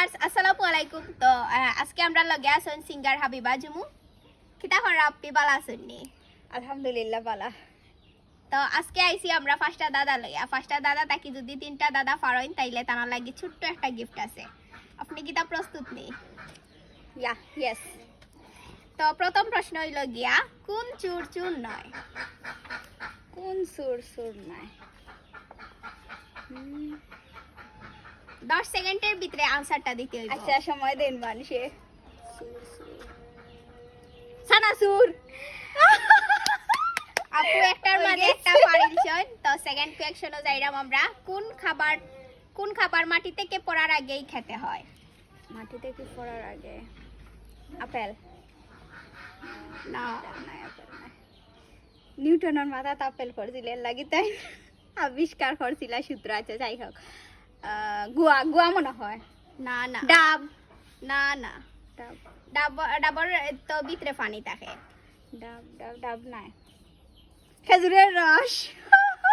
Viewers আসসালামু আলাইকুম। তো আজকে আমরা লগে আছেন সিঙ্গার হাবিবা জুমু। কিতা করা আপনি বালা আছেন নি? আলহামদুলিল্লাহ বালা তো আজকে আইছি আমরা পাঁচটা দাদা লইয়া পাঁচটা দাদা তাকি যদি তিনটা দাদা পারেন তাইলে তার লাগি ছোট্ট একটা গিফট আছে। আপনি কিতা প্রস্তুত নেই ইয়া ইয়েস তো প্রথম প্রশ্ন হইল গিয়া কোন চুর চুর নয়? কোন সুর সুর হুম, দশ সেকেন্ডের ভিতরে আনসারটা দিতে হইব। আচ্ছা সময় দেন মানুষে সানাসুর। আপু একটার মাঝে একটা পারিলছেন তো সেকেন্ড কোয়েকশনও যাইরাম আমরা। কোন খাবার কোন খাবার মাটি থেকে পড়ার আগেই খেতে হয়? মাটিতে কি পড়ার আগে? আপেল। না আপেল নিউটনের মাথা আপেল পড়ছিল লাগি তাই আবিষ্কার করছিল সূত্র আছে যাই হোক। গুয়া গুয়া মনে হয়। না না। ডাব। না না। ডাব। ডাব ডাবর তো ভিতরে পানি থাকে। ডাব ডাব ডাব নাই। খেজুরের রস।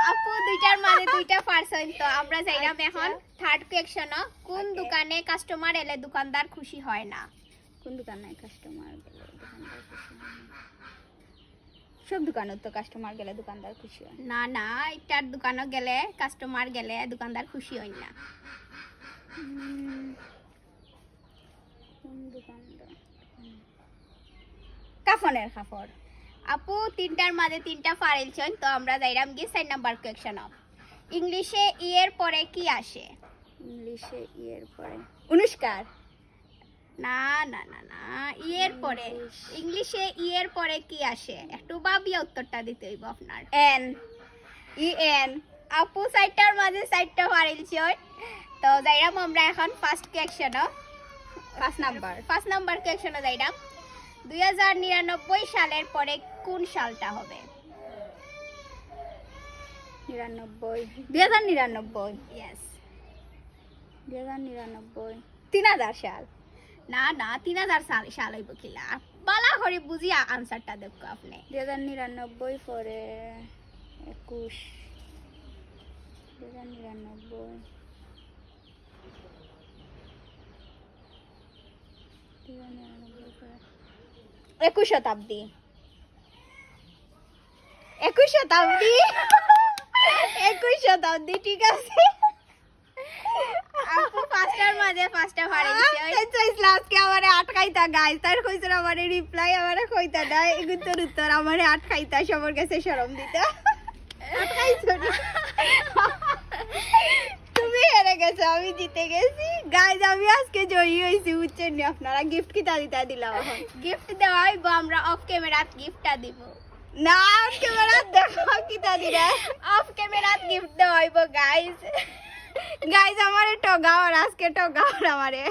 আপু দুইটার মাঝে দুইটা পারসন তো। আমরা যাইরাম আচ্ছা। এখন থার্ড কোয়েকশন কোন দোকানে কাস্টমার এলে দোকানদার খুশি হয় না? কোন দোকানে কাস্টমার গেলে দোকানদার খুশি হয় না? সব দোকানত তো কাস্টমার গেলে দোকানদার খুশি হয়। না না একটার দোকানে গেলে কাস্টমার গেলে দোকানদার খুশি হয় না। কাফনের কাপড় আপু তিনটার মাঝে তিনটা পারিলছেন তো আমরা যাইরাম গিয়ে চার নাম্বার কোয়েকশন ইংলিশে ইয়ের পরে কি আসে? ইংলিশে ইয়ের পরে। অনুষ্কার। না না না না ইয়ের পরে ইংলিশে ইয়ের পরে কি আসে? একটু ভাবিয়া উত্তরটা দিতে হইব আপনার। এন ই এন আপু সাইডটার মাঝে সাইডটা পারিলছেন তো যাইরাম আমরা এখন ফার্স্ট কোয়েকশন পাঁচ নাম্বার ফার্স্ট নাম্বার কোয়েকশনে যাইরাম। দুই হাজার নিরানব্বই সালের পরে কোন সালটা হবে? নিরানব্বই। দুই হাজার নিরানব্বই ইয়েস দুই হাজার নিরানব্বই। তিন হাজার সাল। না না তিন হাজার সাল সাল হইব কিলা। বালা করে বুঝিয়া আনসারটা দেখো আপনি। দুই হাজার নিরানব্বই পরে একুশ। দুই হাজার নিরানব্বই। একুশ শতাব্দী। একুশ শতাব্দী? একুশ শতাব্দী ঠিক আছে। আপু মাঝে পাঁচটা পারিলছেন আজকে আমারে আটকাইতা গাইস তার কইছে আমারে রিপ্লাই আমারে কইতা দেয় এগুতর উত্তর আমারে আটকাইতা সবার কাছে শরম দিতা। আটকাইছো না। তুমি হেরে গেছো আমি জিতে গেছি। গাইজ আমি আজকে জয়ী হয়েছি বুঝছেন নি আপনারা গিফট কিতা দিতা দিলাম গিফট দেওয়া হইব আমরা অফ ক্যামেরাত গিফটটা দিব। না ক্যামেরা দেখো কিতা দিরা অফ ক্যামেরাত গিফট দেওয়া হইব গাইস গাইজ আমারে টগাওয়ার আজকে টগাওয়ার আমারে।